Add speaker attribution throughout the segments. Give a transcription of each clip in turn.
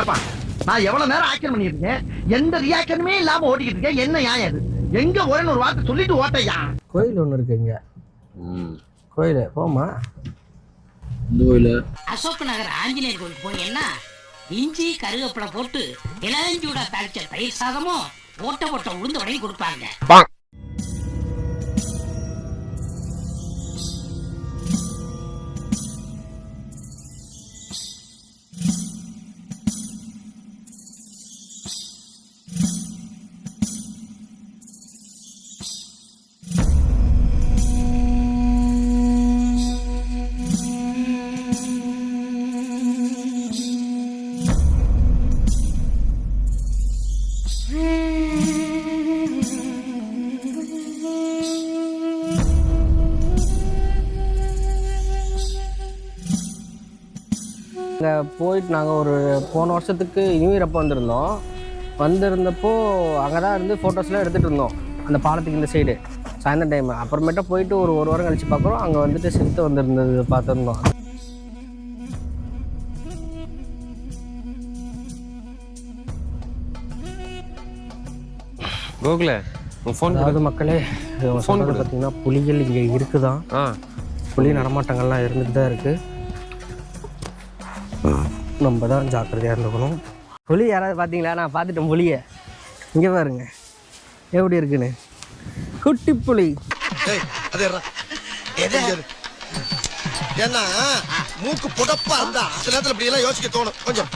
Speaker 1: ஏப்பா நான் எவ்வளவு நேரம் ஆக்ஷன் பண்ணிட்டு இருக்கேன் எந்த ரியாக்ஷனுமே இல்லாம ஓட்டிக்கிட்டு இருக்கேன். என்ன நியாயம் அது எங்க ஒரேன்னு ஒரு வார்த்தை சொல்லிட்டு ஓட்டையா?
Speaker 2: கோயில் ஒன்று இருக்கு இங்கே. கோயில் போமா
Speaker 3: இந்த கோயில.
Speaker 4: அசோக் நகர் ஆஞ்சநேயர் கோயிலுக்கு போனீங்கன்னா இஞ்சி கருவேப்பிலை போட்டு இளஞ்சூடா தாளிச்ச தயிர் சாதமும் ஓட்ட போட்ட உளுந்து வடையும் கொடுப்பாங்க.
Speaker 2: அங்கே போயிட்டு நாங்கள் ஒரு போன வருஷத்துக்கு நியூ இயர் அப்போ வந்திருந்தோம். வந்திருந்தப்போ அங்கே தான் இருந்து ஃபோட்டோஸ்லாம் எடுத்துகிட்டு இருந்தோம். அந்த பாலத்துக்கு இந்த சைடு சாயந்தரம் டைம் அப்புறமேட்டா போயிட்டு ஒரு ஒரு வாரம் கழித்து பார்க்குறோம் அங்கே வந்துட்டு செத்து வந்திருந்தது பார்த்துருந்தோம்.
Speaker 5: கோகுல உன் ஃபோன்
Speaker 2: அதாவது மக்களே ஃபோன்
Speaker 5: கொடு.
Speaker 2: பார்த்தீங்கன்னா புலிகள் இங்கே இருக்குதான்.
Speaker 5: ஆ.
Speaker 2: புலி நடமாட்டங்கள்லாம் இருந்துட்டு தான் இருக்குது நம்ம தான் ஜாக்கிரதையாக இருந்துக்கணும். புலி யாராவது பார்த்தீங்களா நான் பார்த்துட்டேன் புலியை. இங்கே பாருங்க. எப்படி இருக்குன்னு? குட்டி புலி.
Speaker 1: ஏன்னா மூக்கு புடப்பா இருந்தா சில நேரத்துல இப்படி எல்லாம் யோசிக்க தோணும். கொஞ்சம்.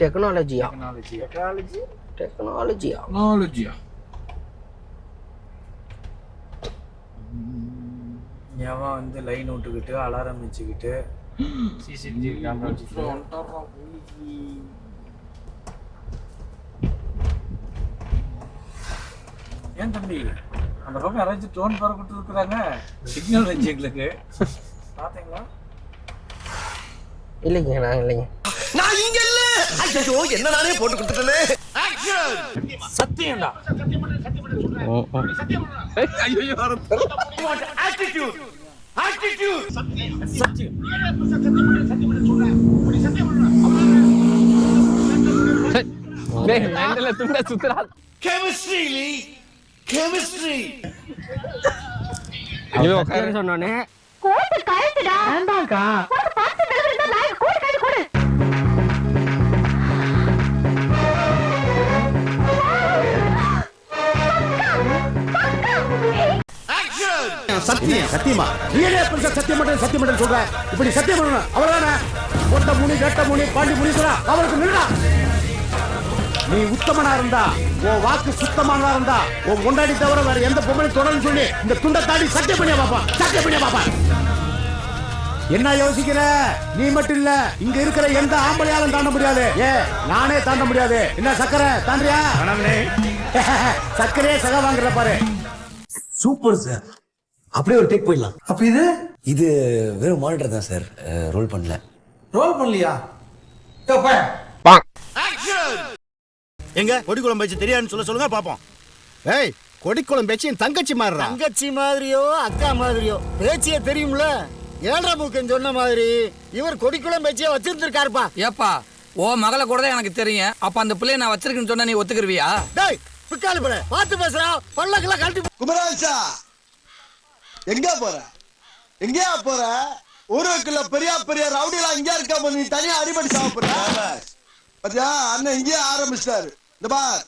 Speaker 2: டெக்னாலஜியா டெக்னாலஜியா
Speaker 3: டெக்னாலஜியா
Speaker 6: எவன் வந்து லைன் விட்டுக்கிட்டு அலாரம் வச்சுக்கிட்டு சிசிடிவி கேமரா வச்சுக்கிட்டு. ஏன் தம்பி? அந்த பக்கம் யாராச்சும் டோன் பறக்கிட்டு இருக்கிறாங்க சிக்னல் வச்சு எங்களுக்கு பார்த்தீங்களா
Speaker 2: இல்லைங்க நான் இல்லைங்க.
Speaker 1: நான் இங்க இல்ல. ஐயோ என்ன நானே போட்டு கொடுத்துட்டேனே
Speaker 6: சத்தியம்டா
Speaker 1: கெமிஸ்ட்ரி கெமிஸ்ட்ரி
Speaker 5: சொன்னோன்னே
Speaker 2: கோட்டு கழுத்துடா
Speaker 7: சத்தியம் சத்தியமா. நீயே புருஷன் சத்தியம் மட்டும் சத்தியம் மட்டும் சொல்ற? இப்படி சத்தியம் பண்ணணும். அவ்வளவுதானே? ஒட்ட முனி கட்ட முனி பாண்டி முனீஸ்வரா அவருக்கு நில்லா நீ உத்தமனா இருந்தா உன் வாக்கு சுத்தமானதா இருந்தா உன் முன்னாடி தவிர வேற எந்த பொம்பளை தொடர்ந்து சொல்லி இந்த துண்டை தாண்டி சத்தியம் பண்ணியா பாப்பா? சத்தியம் பண்ணியா பாப்பா? என்ன யோசிக்கிற? நீ மட்டும் இல்ல. இங்க இருக்கிற எந்த ஆம்பளையாலும் தாண்ட முடியாது. ஏ நானே தாண்ட முடியாது. என்ன சக்கரை? தாண்டியா? சக்கரையே சக வாங்குற பாரு.
Speaker 8: Super sir. அப்படியே ஒரு டேக் போயிடலாம்.
Speaker 7: அப்ப இது?
Speaker 8: இது வெறும் மானிட்டர் தான் சார் ரோல் பண்ணல.
Speaker 7: ரோல் பண்ணலையா?
Speaker 1: எங்க? கொடிக்குளம் பேச்சு தெரியாதுன்னு சொல்ல சொல்லுங்க பாப்போம். ஏய் கொடிக்குளம் பேச்சு என் தங்கச்சி மாறுறா
Speaker 9: தங்கச்சி மாதிரியோ அக்கா மாதிரியோ பேச்சியே தெரியும்ல? ஏழரை மூக்கன் சொன்ன மாதிரி இவர் கொடிக்குளம் பேச்சியே வச்சிருந்திருக்காருப்பா.
Speaker 10: ஏப்பா ஓ மகளை கூட தான் எனக்கு தெரியும். அப்ப அந்த பிள்ளைய நான் வச்சிருக்கேன்னு சொன்னா நீ ஒத்துக்கிருவியா?
Speaker 9: டேய் பிக்காலு பட பார்த்து பேசுறா பல்லக்கெல்லாம் கழட்டி
Speaker 1: குமராஜா! எங்க போற? எங்கயா போற? ஊருக்குள்ள பெரிய பெரிய ரவுடிலாம் இங்கே இருக்க நீ தனியா அடிபடி சாப்பிடுற? பாத்தியா? அண்ணன் இங்கேயே ஆரம்பிச்சிட்டாரு. இந்த பார்.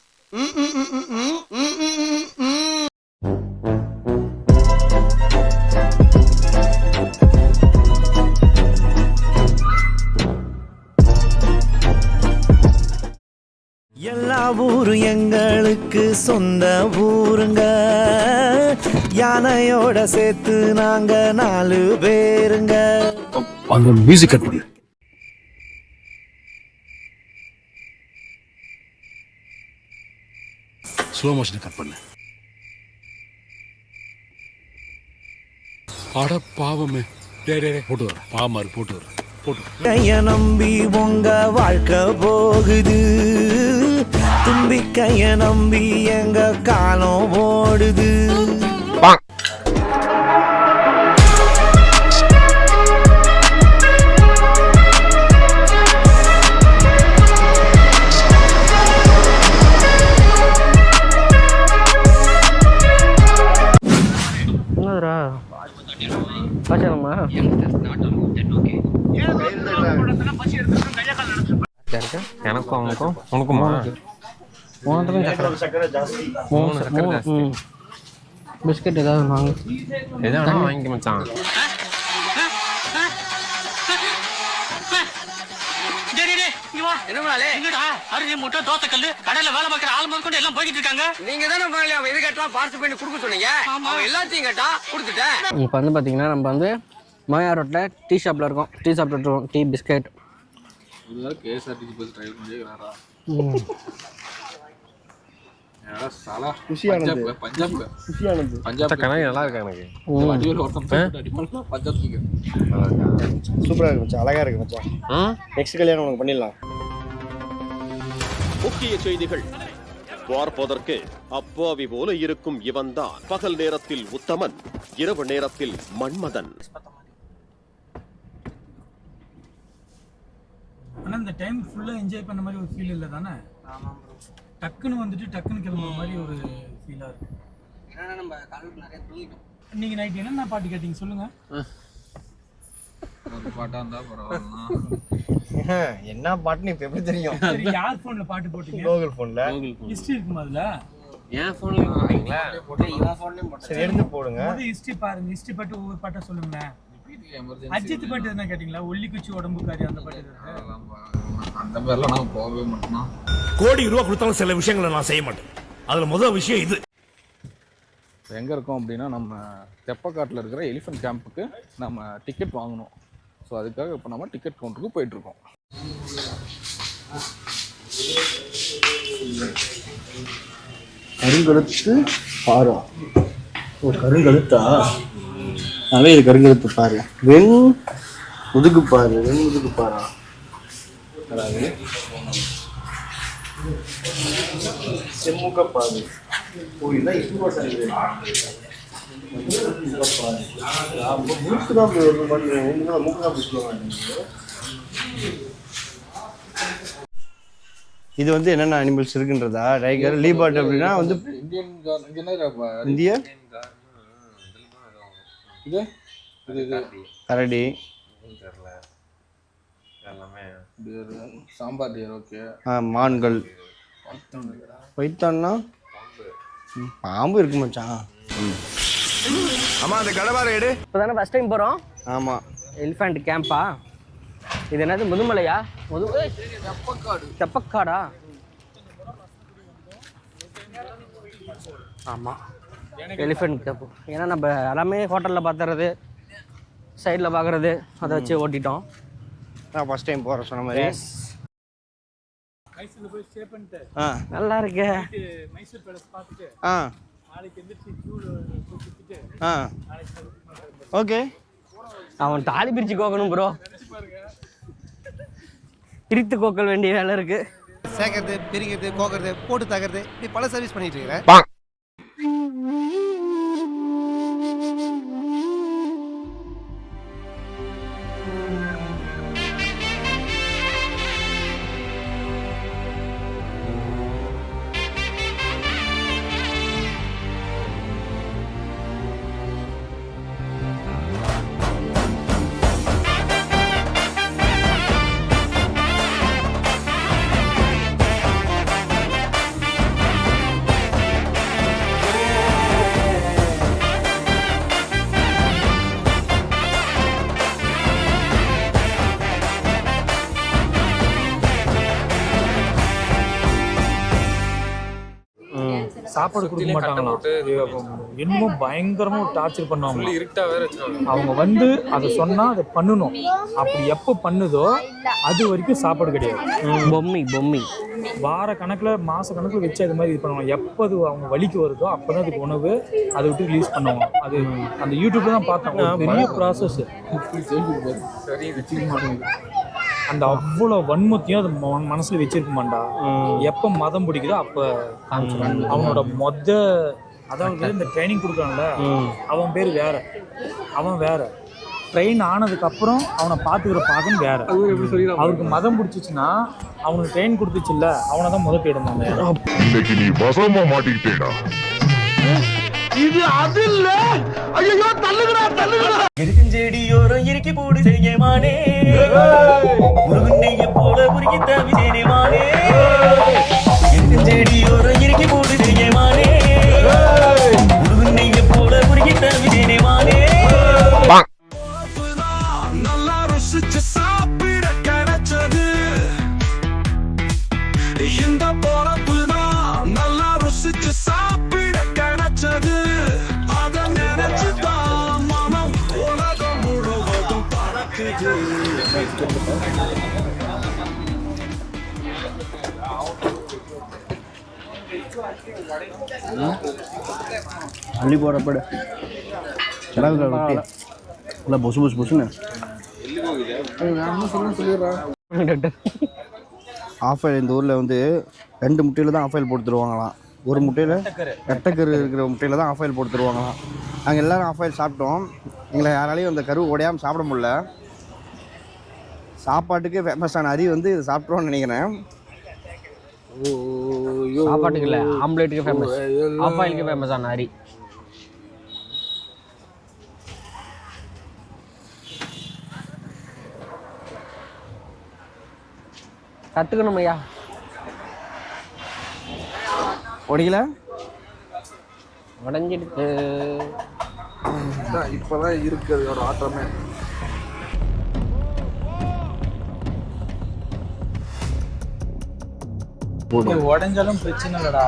Speaker 9: எல்லா ஊரும் எங்களுக்கு சொந்த ஊருங்க. யானையோட சேர்த்து நாங்க நாலு பேருங்க.
Speaker 3: அந்த மியூசிக் கட் பண்ணு. ஸ்லோ மோஷன் கட் பண்ணு. அட பாவமே. டே டே போட்டு வர பாவமா போட்டு வர போட்டு
Speaker 9: நம்பி உங்க வாழ்க்கை போகுது. தும்பிக்கைய நம்பி எங்க காலம் ஓடுது.
Speaker 11: அவனுக்கும் உனக்குமா
Speaker 2: மூணு பிஸ்கட் ஏதாவது வாங்க
Speaker 11: எதா வாங்கிக்க மச்சான்
Speaker 4: முட்டை தோசை கல்லு கடையில வேலை பார்க்குற ஆள் முதல் கொண்டு எல்லாம் போய்கிட்டு இருக்காங்க
Speaker 12: நீங்க தானே அவன் எது கேட்டா பார்சல் பண்ணி கொடுக்க சொன்னீங்க எல்லாத்தையும் கேட்டா கொடுத்துட்டேன்
Speaker 2: இப்போ வந்து பார்த்தீங்கன்னா நம்ம வந்து மோயா ரோட்டில் டீ ஷாப்பில் இருக்கோம். டீ சாப்பிட்டு இருக்கோம். Tea biscuit.
Speaker 6: KSRTC bus driver பண்ணி வேறா
Speaker 13: சூப்பரா இருக்கு அழகா இருக்கு மச்சான்.
Speaker 11: ம்
Speaker 13: நெக்ஸ்ட் கல்யாணம் உனக்கு பண்ணிடலாம்.
Speaker 14: முக்கிய செய்திகள். பார்ப்பதற்கு அப்பாவி போல இருக்கும் இவன்தான். பகல் நேரத்தில் உத்தமன் இரவு நேரத்தில் மன்மதன்.
Speaker 6: ஆனா இந்த டைம் ஃபுல்லா என்ஜாய் பண்ண மாதிரி ஒரு ஃபீல் இல்லை தானே? டக்குன்னு வந்துட்டு டக்குன்னு கிளம்புற மாதிரி ஒரு ஃபீலா இருக்கு.
Speaker 12: நம்ம காலையில் நிறைய தூங்கிட்டோம்.
Speaker 6: நீங்க நைட் என்னென்ன பாட்டு கேட்டீங்க? சொல்லுங்க.
Speaker 15: பாட்டா இருந்தா பரவாயில்ல
Speaker 13: என்ன பாட்டுன்னு இப்ப எப்படி தெரியும்?
Speaker 6: சரி யார் போன்ல பாட்டு போட்டீங்க?
Speaker 13: கூகுள் போன்ல
Speaker 6: ஹிஸ்டரி இருக்குமா அதுல?
Speaker 11: என் ஃபோன்ல வாங்கிங்களா
Speaker 12: இவன் ஃபோன்லையும் போட்டேன்.
Speaker 13: சரி எடுத்து போடுங்க.
Speaker 6: முதல் ஹிஸ்டரி பாருங்க. ஹிஸ்டரி பாட்டு ஒவ்வொரு பாட்டா சொல்லுங்களேன். அஜித் பாட்டு எதுனா கேட்டீங்களா? ஒல்லி குச்சி உடம்புக்காரி அந்த பாட்டு எதுனா?
Speaker 15: அந்த மாதிரிலாம் நான் போகவே மாட்டேனா?
Speaker 7: கோடி ரூபா கொடுத்தாலும் சில விஷயங்களை நான் செய்ய மாட்டேன். அதுல முதல் விஷயம் இது.
Speaker 15: எங்கே இருக்கோம் அப்படின்னா நம்ம தெப்பக்காட்டில் இருக்கிற எலிஃபென்ட் கேம்புக்கு நம்ம டிக்கெட் வாங்கணும். ஸோ அதுக்காக இப்போ நம்ம டிக்கெட் கவுண்டருக்கு போயிட்டுருக்கோம்
Speaker 13: கருங்கழுத்து பாரா ஓ கருங்கழுத்தா? அதே இது கருங்கழுத்து பாரு வெண் முதுகு பாரு வெண் முதுகு பாரா செம்முக பாரு ஓ இதான் இப்போ சரி. மூக்கு தான் மூக்கு தான் மூக்கு தான் சொல்லுவாங்க இது வந்து என்னென்ன அனிமல்ஸ் இருக்குன்றதா? டைகர் லீபார்ட் அப்படின்னா வந்து
Speaker 15: இந்தியன் இந்தியன்?
Speaker 13: இந்திய
Speaker 15: இது? இது இது.
Speaker 13: கரடி.
Speaker 11: எல்லாமே.
Speaker 15: Deer sambar deer okay.
Speaker 13: ஆ, மான்கள். பைத்தான்னா? பாம்பு. இருக்கு மச்சான்.
Speaker 7: ஆமா அந்த கடவார எடு.
Speaker 2: இப்போ தானே ஃபஸ்ட் டைம் போகிறோம்
Speaker 13: ஆமா
Speaker 2: எலிஃபண்ட் கேம்பா இது என்னது முதுமலையா? முது ஏய், தெப்பக்காடா. ஆமாம் எலிஃபண்ட் கேப் ஏன்னா நம்ம எல்லாமே ஹோட்டலில் பார்த்துறது சைடில் பார்க்குறது அதை வச்சு ஓட்டிட்டோம்.
Speaker 13: நான் ஃபர்ஸ்ட் டைம் போகிறேன் சொன்ன மாதிரி. ஆ.
Speaker 2: நல்லா இருக்கே.
Speaker 6: மைசூர் பேலஸ் பார்த்துட்டு
Speaker 13: ஆ. ஆ. ஓகே.
Speaker 2: அவன் தாலி பிரிச்சு கோக்கணும் ப்ரோ பிரித்து கோக்கல் வேண்டிய வேலை இருக்கு.
Speaker 9: சேர்க்கறது பிரிக்கிறது கோக்கிறது போட்டு தகர்றது இப்படி பல சர்வீஸ் பண்ணிட்டு இருக்கிறேன்.
Speaker 6: சாப்பாடு கொடுக்க மாட்டாங்களாம். என்னமோ பயங்கரமா டார்ச்சர் பண்ணுவாங்க
Speaker 11: இருட்டா வேற வச்சிருக்காங்க
Speaker 6: அவங்க வந்து அதை சொன்னா அதை பண்ணணும். அப்படி எப்போ பண்ணுதோ அது வரைக்கும் சாப்பாடு கிடையாது.
Speaker 2: பொம்மி பொம்மி.
Speaker 6: வார கணக்குல மாச கணக்குல வச்சு அது மாதிரி இது பண்ணுவாங்க. எப்போ அது அவங்க வலிக்கு வருதோ அப்பதான் அதுக்கு உணவு அதை விட்டு ரிலீஸ் பண்ணுவாங்க. அது அந்த யூடியூப்ல தான் பார்த்தோம் ஒரு பெரிய ப்ராசஸ் அந்த அவ்வளோ வன்மத்தையும் அது மனசுல வச்சிருக்குமாண்டா. எப்போ மதம் பிடிக்குதோ அப்போ அவனோட மொத அதாவது இந்த ட்ரைனிங் கொடுக்குறான்ல அவன் பேர் வேற. அவன் வேற. ட்ரெயின் ஆனதுக்கு அப்புறம் அவனை பார்த்துக்கிற பாகன் வேற. அவருக்கு மதம் பிடிச்சிச்சுன்னா அவனுக்கு ட்ரெயின் கொடுத்துச்சுல்ல அவனை தான் முதல் தேடும்
Speaker 16: இன்னைக்கு நீ வசமா மாட்டிக்கிட்டேடா.
Speaker 7: இது அது இல்ல ஐயோ தள்ளுகிறா தள்ளுகிறா
Speaker 17: செடியோரம் இறுக்கி போடு செய்யமானே. முருகனைய போல
Speaker 2: அள்ளி போகிறப்பட கிடக்குல ரொட்டி. இல்லை பொசு பொசு பொசுன்னு. ஆஃப் ஆயில் இந்த ஊரில் வந்து ரெண்டு முட்டையில் தான் ஆஃப் ஆயில் போட்டு தருவாங்களாம். ஒரு முட்டையில் ரெட்டைக்கரு இருக்கிற முட்டையில் தான் ஆஃப் ஆயில் போட்டு தருவாங்களாம். நாங்கள் எல்லோரும் ஆஃப் ஆயில் சாப்பிட்டோம். எங்களை யாராலையும் அந்த கரு உடையாமல் சாப்பிட முடில சாப்பாட்டுக்கு ஃபேமஸான அரி வந்து இது சாப்பிட்றோன்னு நினைக்கிறேன். சாப்பாட்டுக்கு இல்லை ஆம்லேட்டுக்கு ஃபேமஸ் ஆஃப் ஆயிலுக்கு ஃபேமஸான அரி கற்றுக்கணும் ஐயா. ஒடிக்கல? உடஞ்சிடுச்சு
Speaker 15: இப்போதான் இருக்குது ஒரு ஆட்டமே
Speaker 6: உடஞ்சாலும் பிரச்சனை இல்லடா.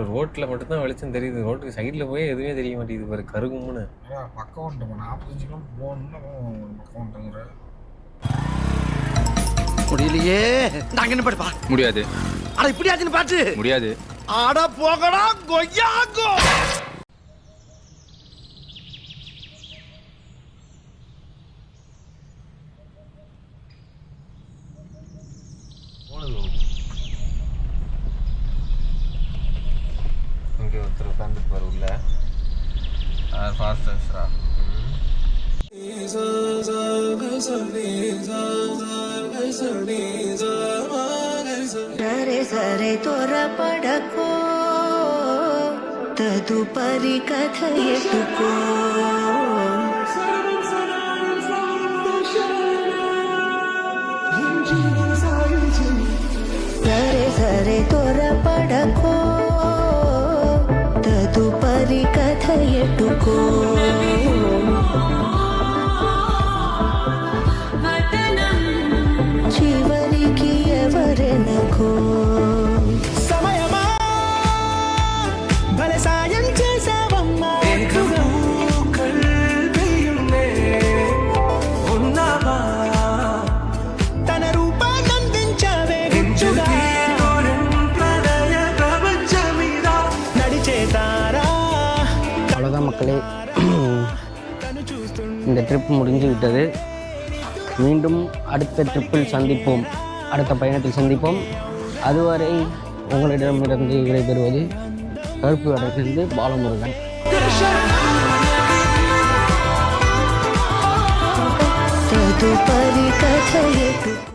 Speaker 11: ரோடு பாரு ரோட்ல மட்டும்தான் வெளிச்சம் தெரியுது. ரோட்டுக்கு சைடுல போய் எதுவுமே தெரிய மாட்டேங்குது பாரு கருகும்னு.
Speaker 15: பக்கம் வந்துட்டோம் நாற்பத்தஞ்சு கிலோ போகணும்னு பக்கம் வந்துட்டுங்கிற
Speaker 7: முடியலையே. நாங்க என்ன படிப்பா
Speaker 15: முடியாது.
Speaker 7: அட இப்படி ஆச்சுன்னு பாத்து
Speaker 15: முடியாது.
Speaker 7: அட போகடா கொய்யாங்கோ
Speaker 11: our fastest route.
Speaker 16: సరే సరే తొర పడకో తదుపరి కథ ఎట్టుకో సరే సరే
Speaker 7: తో
Speaker 2: చేయట్టుకో மக்களே இந்த ட்ரிப் முடிஞ்சு விட்டது மீண்டும் அடுத்த ட்ரிப்பில் சந்திப்போம். அடுத்த பயணத்தில் சந்திப்போம். அதுவரை உங்களிடமிருந்து விடைபெறுவது கருப்பு வடக்கிலிருந்து பாலமுருகன்.